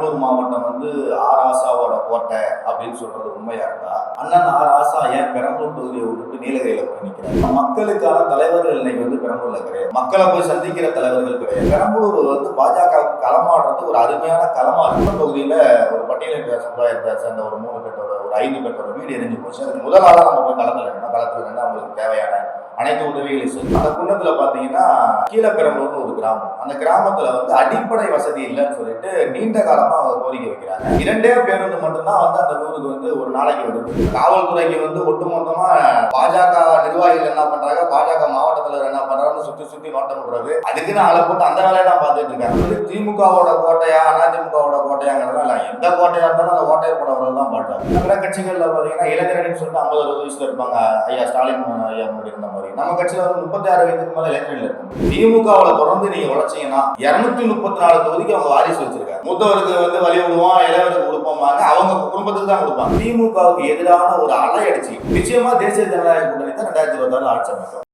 பெரம்பலூர் மாவட்டம் வந்து ஆர் ஆசாவோட கோட்டை அப்படின்னு சொல்றது உண்மையா இருந்தா அண்ணன் ஆர் ஆசா ஏன் பெரம்பலூர் தொகுதியை விட்டு நீலகிரியில போய் நிற்கிறார் மக்களுக்கான தலைவர்கள் இன்னைக்கு வந்து பெரம்பலூர்ல கிடையாது மக்களை போய் சந்திக்கிற தலைவர்கள் கிடையாது. பெரம்பலூர் வந்து பாஜக களமாடுறது ஒரு அருமையான களமா இருக்கும் தொகுதியில ஒரு பட்டியலிட்ட சமுதாயத்தை சேர்ந்த ஒரு மூணு பேட்டோட ஒரு ஐந்து பேர்த்தோட வீடு எரிஞ்சு போச்சு. அதுக்கு முதல் நம்ம போய் கலந்துல இருக்கணும் அவங்களுக்கு தேவையான அனைத்து உதவிகளையும் செய்யும். அந்த குன்னத்துல பாத்தீங்கன்னா கீழப்பெரம்பலூர்னு ஒரு கிராமம். அந்த கிராமத்துல வந்து அடிப்படை வசதி இல்லைன்னு சொல்லிட்டு நீண்ட காலமா அவங்க கோரிக்கை வைக்கிறாங்க. இரண்டே பேருந்து மட்டும்தான் வந்து அந்த ஊருக்கு வந்து ஒரு நாளைக்கு வருது காவல்துறைக்கு வந்து ஒட்டுமொத்தமா பாஜக நிர்வாகிகள் என்ன பண்றாங்க? பாஜக மாவட்ட தலைவர் என்ன பண்ணுறாங்கன்னு சுத்தி சுத்தி நோட்டம் விடுறது. அதுக்குன்னு ஆளை போட்டு அந்த வேலையை தான் பார்த்துட்டு இருக்காங்க திமுகவோட கோட்டையா அதிமுகவோட கோட்டையாங்கிறதா இல்ல. எந்த கோட்டையா இருந்தாலும் அந்த கோட்டையை போட தான் பாட்டாங்க சில கட்சிகள்ல பாத்தீங்கன்னா இளைஞர்கள் சொல்லிட்டு ஐம்பது அறுபது வயசுல இருப்பாங்க. ஐயா ஸ்டாலின் ஐயா முன்னாடி இருந்த மாதிரி. நம்ம கட்சியில வந்து முப்பத்தி ஆறு வயதுக்கு மேல இளைஞர்கள் இருக்கும் திமுகவுல தொடர்ந்து நீங்க உழைச்சீங்கன்னா இருநூத்தி முப்பத்தி நாலு தொகுதிக்கு அவங்க வாரிசு வச்சிருக்காங்க. மூத்தவருக்கு வந்து வழி விடுவோம் இளையவருக்கு கொடுப்போமாங்க. அவங்க குடும்பத்துக்கு தான் கொடுப்பாங்க. திமுகவுக்கு எதிரான ஒரு அலை அடிச்சு நிச்சயமா தேசிய ஜனநாயக கூட்டணி தான் ரெண்டாயிரத்தி இருபத்தி ஆறு ஆட்சி அமைக்கும்.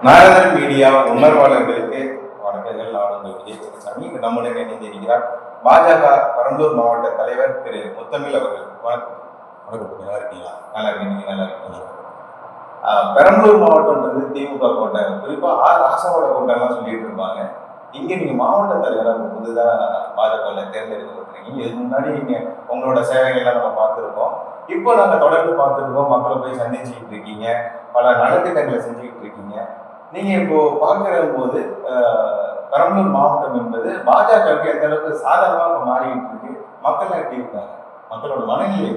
நாரதர் மீடியா உணர்வாளர்களுக்கு வணக்கங்கள். உங்கள் விஜய் இங்கு நம்முடன் இணைந்திருக்கிறார் பாஜக பெரம்பலூர் மாவட்ட தலைவர் திரு முத்தமிழ் அவர்கள். வணக்கம். வணக்கம். நல்லா இருக்கீங்களா? நல்லா இருக்கீங்க நீங்க நல்லா இருக்கீங்க ஆஹ், பெரம்பலூர் மாவட்டம்ன்றது திமுக கோட்டை குறிப்பா ஆர் ராசாவோட கோட்டைலாம் சொல்லிட்டு இருப்பாங்க. இங்க நீங்க மாவட்ட தலைவராக புதுதா பாஜகவில் தேர்ந்தெடுக்கப்பட்டிருக்கீங்க. இதுக்கு முன்னாடி நீங்க உங்களோட சேவைகள்லாம் நம்ம பார்த்துருக்கோம். இப்போ நாங்க தொடர்ந்து பார்த்துருக்கோம். மக்களை போய் சந்திச்சுக்கிட்டு இருக்கீங்க. பல நலத்திட்டங்களை செஞ்சுக்கிட்டு இருக்கீங்க. நீங்க இப்போ பார்க்கிற போது பெரம்பலூர் மாவட்டம் என்பது பாஜகவுக்கு எந்த அளவுக்கு சாதகமாக இப்போ மாறிக்கிட்டு இருக்கு? மக்கள் எப்படி இருக்காங்க? மக்களோட மனநிலை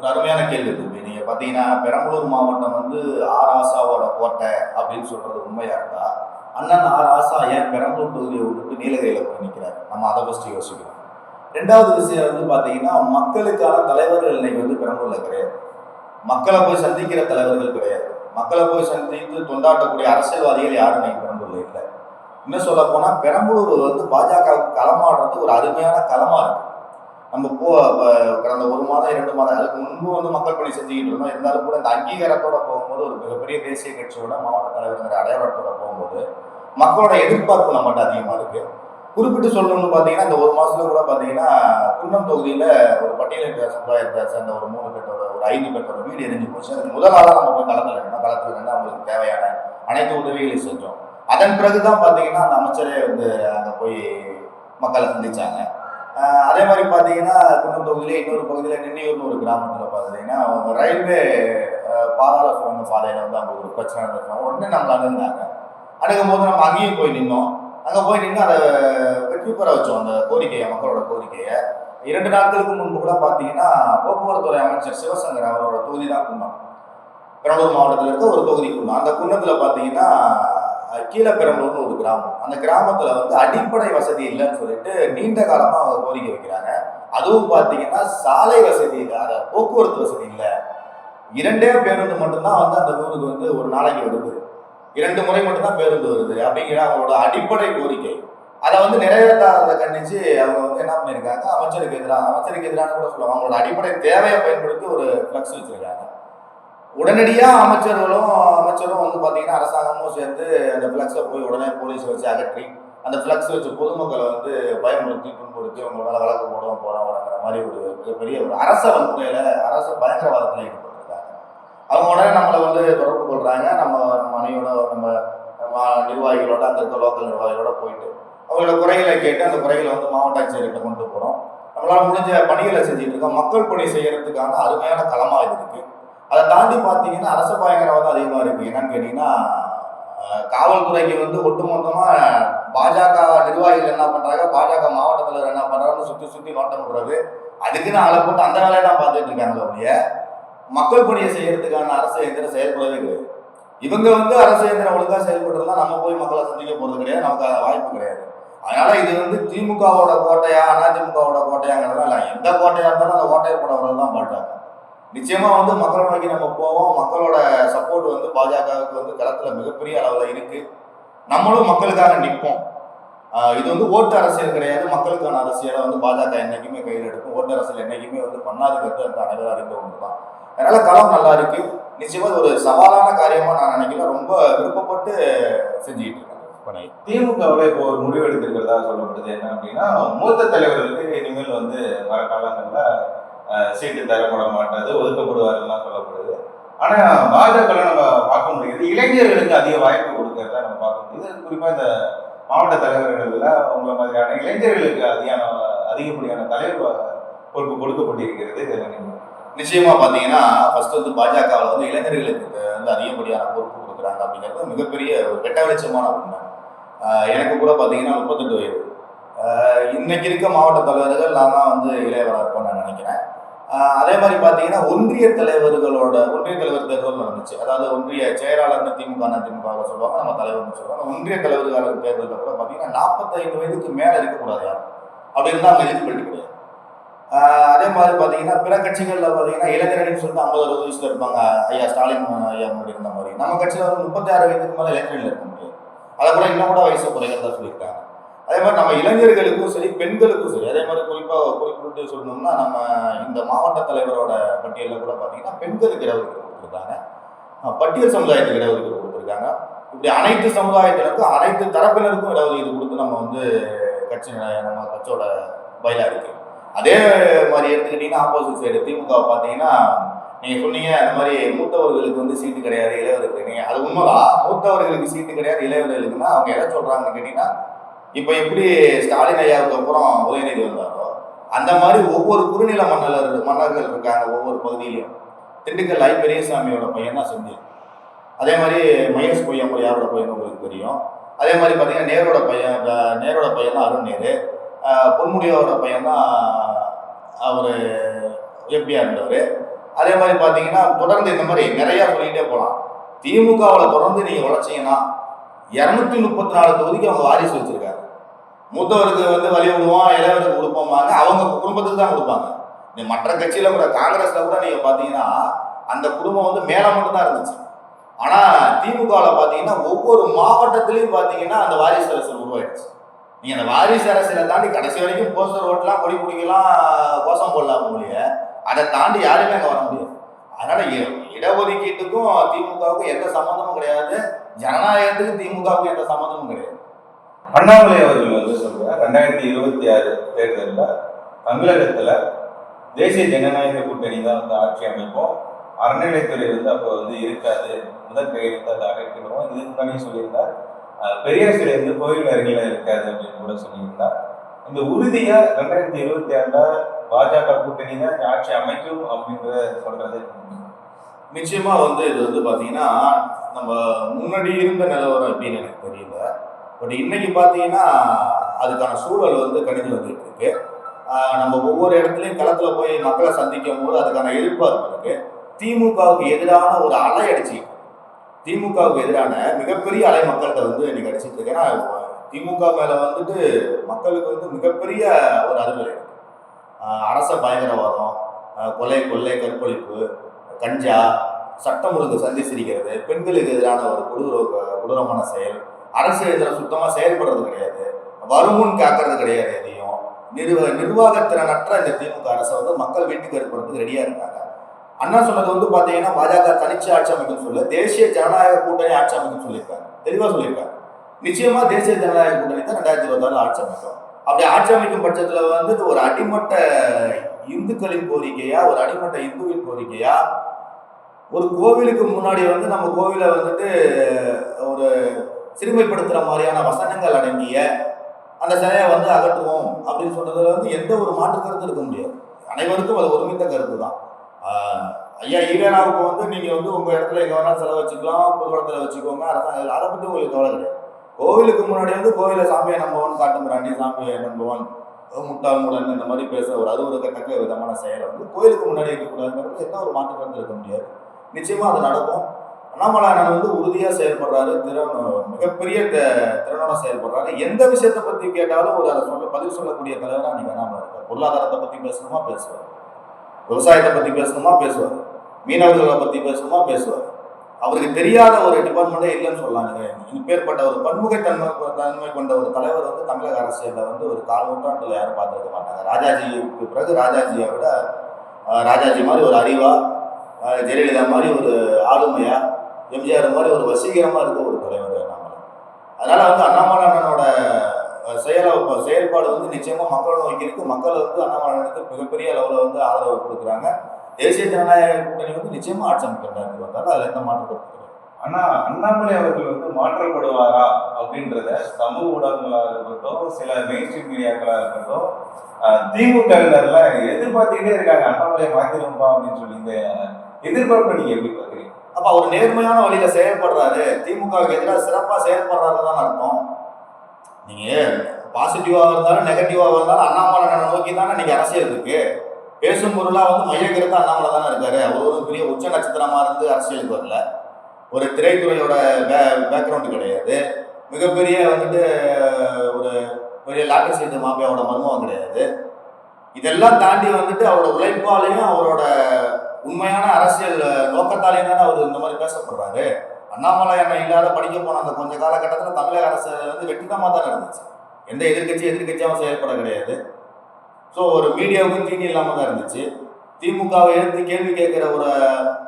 ஒரு அருமையான கேள்வி தம்பி நீங்க பாத்தீங்கன்னா பெரம்பலூர் மாவட்டம் வந்து ஆர் ஆசாவோட கோட்டை அப்படின்னு சொல்றது உண்மையா இருந்தா அண்ணன் ஆர் ஆசா ஏன் பெரம்பலூர் தொகுதியை விட்டுட்டு நீலகிரியில போய் நிற்கிறார் நம்ம அதை ஃபர்ஸ்ட் யோசிக்கிறோம் ரெண்டாவது விஷயம் வந்து பாத்தீங்கன்னா மக்களுக்கான தலைவர்கள் இன்னைக்கு வந்து பெரம்பலூரில் கிடையாது. மக்களை போய் சந்திக்கிற தலைவர்கள் கிடையாது. மக்களை போய் சந்தித்து தொண்டாட்டக்கூடிய அரசியல்வாதிகள் யாரும் இன்னைக்கு பெரம்பலூர்ல இல்லை. இன்னும் சொல்ல போனா பெரம்பலூர் வந்து பாஜகவுக்கு களமாடுறது ஒரு அருமையான களமா இருக்கு. நம்ம போ கடந்த ஒரு மாதம் இரண்டு மாதம் அதுக்கு முன்பு வந்து மக்கள் பணி செஞ்சுக்கிட்டு இருந்தோம். இருந்தாலும் கூட இந்த அங்கீகாரத்தோட போகும்போது ஒரு மிகப்பெரிய தேசிய கட்சியோட மாவட்ட தலைவருங்கிற அடையாளத்தோட போகும்போது மக்களோட எதிர்பார்ப்பு நம்மகிட்ட அதிகமா இருக்கு. குறிப்பிட்டு சொல்லணும்னு பார்த்தீங்கன்னா இந்த ஒரு மாசத்துல கூட பார்த்தீங்கன்னா குன்னம் தொகுதியில ஒரு பட்டியலிட்ட சமுதாயத்தை சேர்ந்த ஒரு மூணு பேர்த்தோட ஒரு ஐந்து பேர்த்தோட வீடு எரிஞ்சு போச்சு. அதுக்கு முதல் நம்ம போய் களத்துல இருக்கணும் இருந்து அவங்களுக்கு தேவையான அனைத்து உதவிகளையும் செஞ்சோம். அதன் பிறகுதான் பார்த்தீங்கன்னா அந்த அமைச்சரே வந்து அங்கே போய் மக்களை சந்திச்சாங்க. அதே மாதிரி பார்த்தீங்கன்னா குன்னம் தொகுதியில இன்னொரு பகுதியில் நின்னியூர்னு ஒரு கிராமத்தில் பார்த்தீங்கன்னா ரயில்வே பாதாள சுரங்க பாதையில் வந்து அங்கே ஒரு பிரச்சனை இருந்தோம் உடனே நம்மள அணுகுனாங்க. அணுகும் போது நம்ம அங்கேயும் போய் நின்னோம். அங்கே போய் நின்று அதை வெற்றி பெற வச்சோம். அந்த கோரிக்கையை மக்களோட கோரிக்கையை. இரண்டு நாட்களுக்கு முன்பு கூட பார்த்தீங்கன்னா போக்குவரத்துறை அமைச்சர் சிவசங்கர் அவரோட தொகுதி தான் குன்னம். பெரம்பலூர் மாவட்டத்தில் இருக்க ஒரு தொகுதி குன்னம். அந்த குன்னத்தில் பார்த்தீங்கன்னா கீழப்பெரம்பலூர்னு ஒரு கிராமம். அந்த கிராமத்தில் வந்து அடிப்படை வசதி இல்லைன்னு சொல்லிட்டு நீண்ட காலமாக அவங்க கோரிக்கை வைக்கிறாங்க. அதுவும் பார்த்தீங்கன்னா சாலை வசதி இல்லாத போக்குவரத்து வசதி இல்லை. இரண்டே பேருந்து மட்டும்தான் வந்து அந்த ஊருக்கு வந்து ஒரு நாளைக்கு வருது. இரண்டு முறை மட்டும்தான் பேருந்து வருது அப்படிங்கிற அவங்களோட அடிப்படை கோரிக்கை. அதை வந்து நிறைவேற்றாததை கண்டிச்சு அவங்க வந்து என்ன பண்ணியிருக்காங்க? அமைச்சருக்கு எதிராக அமைச்சருக்கு எதிரான கூட சொல்லுவாங்க அவங்களோட அடிப்படை தேவையை பயன்படுத்தி ஒரு ஃப்ளக்ஸ் வச்சிருக்காங்க. உடனடியாக அமைச்சர்களும் அமைச்சரும் வந்து பார்த்தீங்கன்னா அரசாங்கமும் சேர்ந்து அந்த ஃப்ளக்ஸை போய் உடனே போலீஸ் வச்சு அகற்றி அந்த ஃப்ளக்ஸ் வச்சு பொதுமக்களை வந்து பயமுறுத்தி துன்புறுத்தி அவங்க மேலே வழக்கு போடுவோம் போகிறோம் வரங்கிற மாதிரி ஒரு மிகப்பெரிய ஒரு அரச வன்முறையில் அரச பயங்கரவாதத்தில் ஈடுபட்டிருக்காங்க. அவங்க உடனே நம்மளை வந்து தொடர்பு கொள்கிறாங்க நம்ம நம்ம அணியோட நம்ம நிர்வாகிகளோட அந்த இருக்க லோக்கல் நிர்வாகிகளோட போயிட்டு அவங்களோட குறைகளை கேட்டு அந்த குறைகளை வந்து மாவட்ட ஆட்சியர்கிட்ட கொண்டு போகிறோம் நம்மளால் முடிஞ்ச பணிகளை செஞ்சுட்டு இருக்கோம். மக்கள் பணி செய்யறதுக்கான அருமையான களமாக இது அதை தாண்டி பார்த்தீங்கன்னா அரச பயங்கரவாதம் அதிகமாக இருக்கு. என்னன்னு கேட்டிங்கன்னா காவல்துறைக்கு வந்து ஒட்டுமொத்தமாக பாஜக நிர்வாகிகள் என்ன பண்றாங்க? பாஜக மாவட்ட தலைவர் என்ன பண்ணுறாங்கன்னு சுற்றி சுற்றி நோட்டம் விடுறது அதுக்குன்னு ஆளை போட்டு அந்த வேலையை தான் பார்த்துட்டு இருக்காங்களே ஒழிய மக்கள் பணியை செய்யறதுக்கான அரசு இயந்திரம் செயல்படவே கிடையாது. இவங்க வந்து அரசு இயந்திரம் ஒழுங்காக செயல்படுறதா நம்ம போய் மக்களை சந்திக்க போறது கிடையாது. நமக்கு வாய்ப்பு கிடையாது. அதனால இது வந்து திமுகவோட கோட்டையா அதிமுகவோட கோட்டையாங்கிறதெல்லாம் இல்லை. எந்த கோட்டையா இருந்தாலும் அந்த கோட்டையை போட வரது தான் பாட்டாங்க நிச்சயமா வந்து மக்களை நோக்கி நம்ம போவோம். மக்களோட சப்போர்ட் வந்து பாஜகவுக்கு வந்து களத்துல மிகப்பெரிய அளவுல இருக்கு. நம்மளும் மக்களுக்காக நிற்போம். இது வந்து ஓட்டு அரசியல் கிடையாது. மக்களுக்கான அரசியலை வந்து பாஜக என்னைக்குமே கையில் எடுக்கும். ஓட்டு அரசியல் என்னைக்குமே வந்து பண்ணாதுங்கிறது அந்த அனைவரும் அறிந்த ஒன்று தான் அதனால களம் நல்லா இருக்கு. நிச்சயமா இது ஒரு சவாலான காரியமா நான் நினைக்கிறேன். ரொம்ப விருப்பப்பட்டு செஞ்சுக்கிட்டு இருக்கேன் திமுகவில் இப்போ ஒரு முடிவு எடுத்திருக்கிறதா சொல்லப்படுது. என்ன அப்படின்னா மூத்த தலைவர்களுக்கு இனிமேல் வந்து வர காலங்களில் சீட்டு தரப்பட மாட்டாது ஒதுக்கப்படுவாருலாம் சொல்லப்படுது. ஆனா பாஜக நம்ம பார்க்க முடியுது. இளைஞர்களுக்கு அதிக வாய்ப்பு கொடுக்கறத நம்ம பார்க்க முடியுது. குறிப்பா இந்த மாவட்ட தலைவர்கள்ல உங்களை மாதிரியான இளைஞர்களுக்கு அதிகான அதிகப்படியான தலைவர் பொறுப்பு கொடுக்கப்பட்டிருக்கிறது. இதை நீங்க நிச்சயமா பாத்தீங்கன்னா ஃபர்ஸ்ட் வந்து பாஜகவில் வந்து இளைஞர்களுக்கு வந்து அதிகப்படியான பொறுப்பு கொடுக்குறாங்க அப்படிங்கிறது மிகப்பெரிய ஒரு வெட்ட வெளிச்சமான உண்மை எனக்கு கூட பாத்தீங்கன்னா முப்பத்தெட்டு வயது. இன்னைக்கு இருக்க மாவட்ட தலைவர்கள் நான் தான் வந்து இளையவராக இருப்பேன் நான் நினைக்கிறேன். அதே மாதிரி பார்த்தீங்கன்னா ஒன்றிய தலைவர்களோட ஒன்றிய தலைவர் தேர்தல் நடந்துச்சு. அதாவது ஒன்றிய செயலாளர்னு திமுக திமுக சொல்லுவாங்க நம்ம தலைவர்னு சொல்லுவாங்க. ஒன்றிய தலைவர்கள் தேர்தலில் கூட பார்த்தீங்கன்னா நாற்பத்தைந்து வயதுக்கு மேலே இருக்கக்கூடாது யாரும். அப்படி இருந்தால் அவங்க எலிஜிபிலிட்டி கிடையாது அதே மாதிரி பார்த்தீங்கன்னா பிற கட்சிகளில் பார்த்தீங்கன்னா இளைஞரணின்னு சொல்லிட்டு ஐம்பது அறுபது வயசுல இருப்பாங்க. ஐயா ஸ்டாலின் ஐயா முன்னாடி இருந்த மாதிரி. நம்ம கட்சியில் வந்து முப்பத்தி ஆறு வயதுக்கு மேலே இளைஞர்கள் இருக்க முடியாது. அதை கூட இன்னும் கூட வயசு குறைகிறதா சொல்லியிருக்காங்க. அதே மாதிரி நம்ம இளைஞர்களுக்கும் சரி பெண்களுக்கும் சரி அதே மாதிரி குறிப்பாக குறிப்பிட்டு சொல்லணும்னா நம்ம இந்த மாவட்ட தலைவரோட பட்டியலில் கூட பார்த்தீங்கன்னா பெண்களுக்கு இடஒதுக்கீடு கொடுத்துருக்காங்க. பட்டியல் சமுதாயத்துக்கு இடஒதுக்கீடு கொடுத்துருக்காங்க. இப்படி அனைத்து சமுதாயத்தினருக்கும் அனைத்து தரப்பினருக்கும் இடஒதுக்கீடு கொடுத்து நம்ம வந்து கட்சி நம்ம கட்சியோட பயிலா இருக்கு. அதே மாதிரி எடுத்துக்கிட்டீங்கன்னா ஆப்போசிட் சைடு திமுக பார்த்தீங்கன்னா நீங்கள் சொன்னீங்க அந்த மாதிரி மூத்தவர்களுக்கு வந்து சீட்டு கிடையாது இளையவர்களுக்கு. நீங்கள் அது உண்மைதான். மூத்தவர்களுக்கு சீட்டு கிடையாது இளையவர்களுக்குன்னா அவங்க எதை சொல்கிறாங்கன்னு கேட்டிங்கன்னா இப்போ எப்படி ஸ்டாலின் ஐயாவுக்கு அப்புறம் உதயநிதி வந்தாரோ அந்த மாதிரி ஒவ்வொரு குறுநில மன்னர்கள் மன்னர்கள் இருக்காங்க ஒவ்வொரு பகுதியிலும். திண்டுக்கல் ஐ பெரியசாமியோட பையன் தான் செந்தில். அதே மாதிரி மகேஷ் பொய்யாமொழி யாரோட பையன் உங்களுக்கு தெரியும். அதே மாதிரி பார்த்தீங்கன்னா நேரோட பையன் நேரோட பையன் தான் அருண் நேரு. பொன்முடியோட பையன் தான் அவர் எம்பியா இருந்தவர் அதே மாதிரி பார்த்தீங்கன்னா தொடர்ந்து இந்த மாதிரி நிறையா சொல்லிக்கிட்டே போகலாம். திமுகவில் தொடர்ந்து நீங்கள் உழைச்சிங்கன்னா இரநூத்தி முப்பத்தி நாலு தொகுதிக்கு அவங்க வாரிசு வச்சிருக்காரு மூத்தவருக்கு வந்து வழி விடுவோம் இளையவருக்கு கொடுப்போம்பாங்க அவங்க குடும்பத்துக்கு தான் கொடுப்பாங்க. நீ மற்ற கட்சியில கூட காங்கிரஸ்ல கூட நீங்க பாத்தீங்கன்னா அந்த குடும்பம் வந்து மேல மட்டும் தான் இருந்துச்சு. ஆனா திமுகவில் பாத்தீங்கன்னா ஒவ்வொரு மாவட்டத்திலையும் பாத்தீங்கன்னா அந்த வாரிசு அரசியல் உருவாயிடுச்சு. நீங்க அந்த வாரிசு அரசியலை தாண்டி கடைசி வரைக்கும் போஸ்டர் ஓட்டலாம் கொடி பிடிக்கலாம் கோஷம் போடலாம் மொழிய அதை தாண்டி யாருமே அங்கே வர முடியாது. அதனால இடஒதுக்கீட்டுக்கும் திமுகவுக்கும் எந்த சம்மந்தமும் கிடையாது. ஜனநாயகத்துக்கும் திமுகவுக்கும் எந்த சம்மந்தமும் கிடையாது. அண்ணாமலை அவர்கள் வந்து சொல்றார் ரெண்டாயிரத்தி இருபத்தி ஆறு தேர்தலில் தமிழகத்துல தேசிய ஜனநாயக கூட்டணி தான் வந்து ஆட்சி அமைப்போம். அறநிலைத்துறை வந்து அப்போ வந்து இருக்காது. முதல் கையெழுத்து அதை அகற்றிடுவோம். இதுக்கு முன்னாடியே சொல்லியிருந்தார். பெரிய பெரியார் சிலை வந்து கோயில் அருகில இருக்காது அப்படின்னு கூட சொல்லியிருந்தார். இந்த உறுதியா ரெண்டாயிரத்தி இருபத்தி ஆறுல பாஜக கூட்டணி தான் ஆட்சி அமைக்கும் அப்படின்றத சொல்றது. நிச்சயமா வந்து இது வந்து பார்த்தீங்கன்னா நம்ம முன்னாடி இருந்த நிலவரம் அப்படின்னு எனக்கு தெரியல. பட் இன்னைக்கு பார்த்தீங்கன்னா அதுக்கான சூழல் வந்து கணிஞ்சு வந்துட்டு இருக்கு. நம்ம ஒவ்வொரு இடத்துலையும் களத்தில் போய் மக்களை சந்திக்கும் போது அதுக்கான எதிர்பார்ப்பு இருக்கு. திமுகவுக்கு எதிரான ஒரு அலை அடிச்சு திமுகவுக்கு எதிரான மிகப்பெரிய அலை மக்கள்கிட்ட வந்து இன்னைக்கு அடிச்சிட்டு இருக்கு. ஏன்னா திமுக மேல வந்துட்டு மக்களுக்கு வந்து மிகப்பெரிய ஒரு அறிவுரை இருக்கு. அரச பயங்கரவாதம் கொலை கொள்ளை கற்பழிப்பு கஞ்சா சட்டம் ஒழுங்கு சந்தி சிரிக்கிறது பெண்களுக்கு எதிரான ஒரு கொடூர கொடூரமான செயல் அரசு இதில் சுத்தமாக செயல்படுறது கிடையாது வருமுன் காக்கிறது கிடையாது எதையும். நிர்வ நிர்வாகத்திறனற்ற இந்த திமுக அரசை வந்து மக்கள் வீட்டுக்கு ஏற்படுறதுக்கு ரெடியாக இருக்காங்க. அண்ணா சொன்னது வந்து பார்த்தீங்கன்னா பாஜக தனிச்சு ஆட்சி அமைக்கும் சொல்ல தேசிய ஜனநாயக கூட்டணி ஆட்சி அமைக்கும் சொல்லியிருக்காங்க. தெளிவாக சொல்லியிருக்காங்க. நிச்சயமா தேசிய ஜனநாயக கூட்டணி தான் ரெண்டாயிரத்தி இருபத்தாறு ஆட்சி அமைக்கும். அப்படி ஆட்சி அமைக்கும் பட்சத்தில் வந்து ஒரு அடிமட்ட இந்துக்களின் கோரிக்கையா ஒரு அடிமட்ட இந்துவின் கோரிக்கையா ஒரு கோவிலுக்கு முன்னாடி வந்து நம்ம கோவிலை வந்துட்டு ஒரு சிறுமைப்படுத்துகிற மாதிரியான வசனங்கள் அடங்கிய அந்த சிலையை வந்து அகற்றுவோம் அப்படின்னு சொல்றதுல வந்து எந்த ஒரு மாற்று கருத்து இருக்க முடியாது. அனைவருக்கும் அது ஒருமித்த கருத்து தான். ஐயா ஈவேராவுக்கு வந்து நீங்கள் வந்து உங்கள் இடத்துல எங்கே வேணாலும் செலவு வச்சுக்கலாம் பொது வச்சுக்கோங்க. அரசாங்கம் அதை பற்றி உங்களுக்கு கவலை கிடையாது. கோவிலுக்கு முன்னாடி வந்து கோவிலை சாமியை நம்பவன் காட்டு ராணி சாமியை நம்பவன். முட்டாள் முடன் இந்த மாதிரி பேச ஒரு அது ஒரு தக்க விதமான செயலை வந்து கோயிலுக்கு முன்னாடி இருக்கக்கூடாதுங்கிறது எந்த ஒரு மாற்று கருத்து இருக்க முடியாது. நிச்சயமா அது நடக்கும். அண்ணாமலை அண்ணன் வந்து உறுதியா செயல்படுறாரு திறன் மிகப்பெரிய திறனோட செயல்படுறாரு. எந்த விஷயத்தை பத்தி கேட்டாலும் ஒரு அதை சொல்ல பதில் சொல்லக்கூடிய தலைவரா நீங்க அண்ணாமலை இருக்கார். பொருளாதாரத்தை பத்தி பேசணுமா? பேசுவார். விவசாயத்தை பத்தி பேசணுமா? பேசுவார். மீனவர்களை பத்தி பேசணுமா? பேசுவார். அவருக்கு தெரியாத ஒரு டிபார்ட்மெண்ட்டே இல்லைன்னு சொல்லலாங்க இப்பேற்பட்ட ஒரு பன்முகத்தன்மை தன்மை கொண்ட ஒரு தலைவர் வந்து தமிழக அரசியல்ல வந்து ஒரு கால் நூற்றாண்டுல யாரும் பார்த்துருக்க மாட்டாங்க. ராஜாஜிக்கு பிறகு ராஜாஜியை விட ராஜாஜி மாதிரி ஒரு அறிவா ஜெயலலிதா மாதிரி ஒரு ஆளுமையா எம்ஜிஆர் மாதிரி ஒரு வசீகரமா இருக்க ஒரு தலைவர் அண்ணாமலை அதனால வந்து அண்ணாமலை அண்ணனோட அஹ், செயல செயல்பாடு வந்து நிச்சயமா மக்களோட நோக்கி இருக்கு. மக்கள் வந்து அண்ணாமலைக்கு மிகப்பெரிய அளவில் வந்து ஆதரவு கொடுக்குறாங்க. தேசிய ஜனநாயக கூட்டணி வந்து நிச்சயமா ஆட்சி அமைக்கிறாங்க ரெண்டாயிரத்தி அதுல எந்த மாற்றம் கொடுக்குறாங்க ஆனா அண்ணாமலை அவர்கள் வந்து மாற்றப்படுவாரா அப்படின்றத சமூக ஊடகங்களா இருக்கட்டும் சில மெயின் ஸ்ட்ரீம் மீடியாக்களா இருக்கட்டும் அஹ், திமுகவினர்ல எதிர்பார்த்துக்கிட்டே இருக்காங்க அண்ணாமலையை மாத்திருப்பா அப்படின்னு சொல்லி இந்த எதிர்பார்ப்பு நீங்க எப்படி பாக்குறீங்க அப்ப அவர் நேர்மையான வழியில செயல்படுறாரு. திமுகவுக்கு எதிராக சிறப்பா செயல்படுறாரு தான் அர்த்தம். நீங்க பாசிட்டிவா இருந்தாலும் நெகட்டிவா இருந்தாலும் அண்ணாமலை நோக்கி தானே நீங்க அரசியல் இருக்கு. பேசும் பொருளா வந்து மையக்கருத்து அண்ணாமலை தானே இருக்காரு. அவர் ஒரு பெரிய உச்ச நட்சத்திரமா இருந்து அரசியலுக்கு வரல. ஒரு திரைத்துறையோட பேக்ரவுண்டு கிடையாது. மிகப்பெரிய வந்துட்டு ஒரு பெரிய லாட்டரி செய்த மாப்பியாவோட மர்மம் கிடையாது. இதெல்லாம் தாண்டி வந்துட்டு அவரோட உழைப்பாலையும் அவரோட உண்மையான அரசியல் நோக்கத்தாலையும் தானே அவர் இந்த மாதிரி பேசப்படுறாரு. அண்ணாமலை அண்ணன் இல்லாத படிக்க போன அந்த கொஞ்ச காலகட்டத்தில் தமிழக அரசு வந்து வெற்றிதமாக தான் இருந்துச்சு எந்த எதிர்கட்சி எதிர்கட்சியாகவும் செயல்பட கிடையாது. ஸோ ஒரு மீடியாவுக்கும் தீனி இல்லாமல் தான் இருந்துச்சு. திமுகவை எடுத்து கேள்வி கேட்குற ஒரு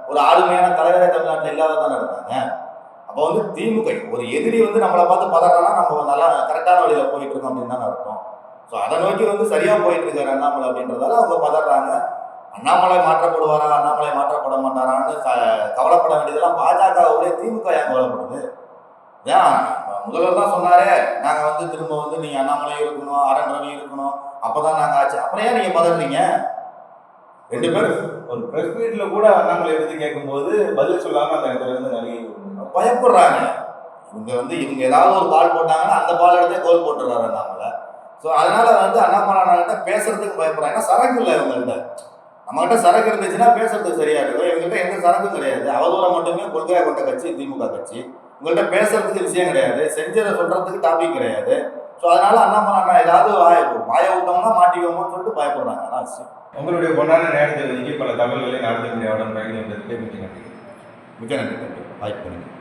ஒரு ஆளுமையான தலைவரே தமிழ்நாட்டில் இல்லாத தானே இருந்தாங்க அப்போ வந்து திமுக ஒரு எதிரி வந்து நம்மளை பார்த்து பதறானா நம்ம நல்லா கரெக்டான வழியில் போயிட்டு இருக்கோம் அப்படின்னு தானே அர்த்தம். ஸோ அதை நோக்கி வந்து சரியாக போயிட்டு இருக்காரு அண்ணாமலை அப்படின்றதால அவங்க பதறாங்க. அண்ணாமலை மாற்றப்படுவாரா? அண்ணாமலை மாற்றப்பட மாட்டாரான்னு க- கவலைப்பட வேண்டியதெல்லாம் பாஜகவுடைய திமுக ஏன் கவலைப்படுது? ஏன்? முதல்வர் தான் சொன்னாரே நாங்கள் வந்து திரும்ப வந்து நீங்கள் அண்ணாமலையும் இருக்கணும் ஆரன் ரவி இருக்கணும். அப்பதான் நாங்கள் ஆச்சு அப்புறம் ஏன் நீங்கள் பதறீங்க? ரெண்டு பேரும் ஒரு பிரஸ் மீட்ல கூட அண்ணாமலை பத்தி கேட்கும்போது பதில் சொல்லாம அந்த இடத்துல இருந்து விடுறாங்க. பயப்படுறாங்க. இவங்க வந்து இவங்க ஏதாவது ஒரு பால் போட்டாங்கன்னா அந்த பால் எடுத்தே கோல் போட்டுறாரு அண்ணாமலை. ஸோ அதனால வந்து அண்ணாமலை பேசுறதுக்கு பயப்படுறாங்க. ஏன்னா சரக்கு இல்லை இவங்கள்ட்ட. நம்மகிட்ட சரக்கு இருந்துச்சுன்னா பேசுறதுக்கு சரியா இருக்கும் இவங்ககிட்ட எந்த சரக்கும் கிடையாது. அவதூறம் மட்டுமே கொள்கையா கொண்ட கட்சி திமுக கட்சி. உங்கள்கிட்ட பேசுறதுக்கு விஷயம் கிடையாது. செஞ்சதை சொல்றதுக்கு டாபிக் கிடையாது. ஸோ அதனால அண்ணாமலை அண்ணா ஏதாவது வாய வாய விட்டோம்னா மாட்டிக்குவோம்னு சொல்லிட்டு பயப்படுறாங்க. அதான் விஷயம் உங்களுடைய பொன்னான நேரத்தை ஒதுக்கி பல தகவல்களை நடத்த முடியாத பயணிகளுக்கு மிக்க நன்றி. மிக்க நன்றி வாய்ப்பு பண்ணுங்கள்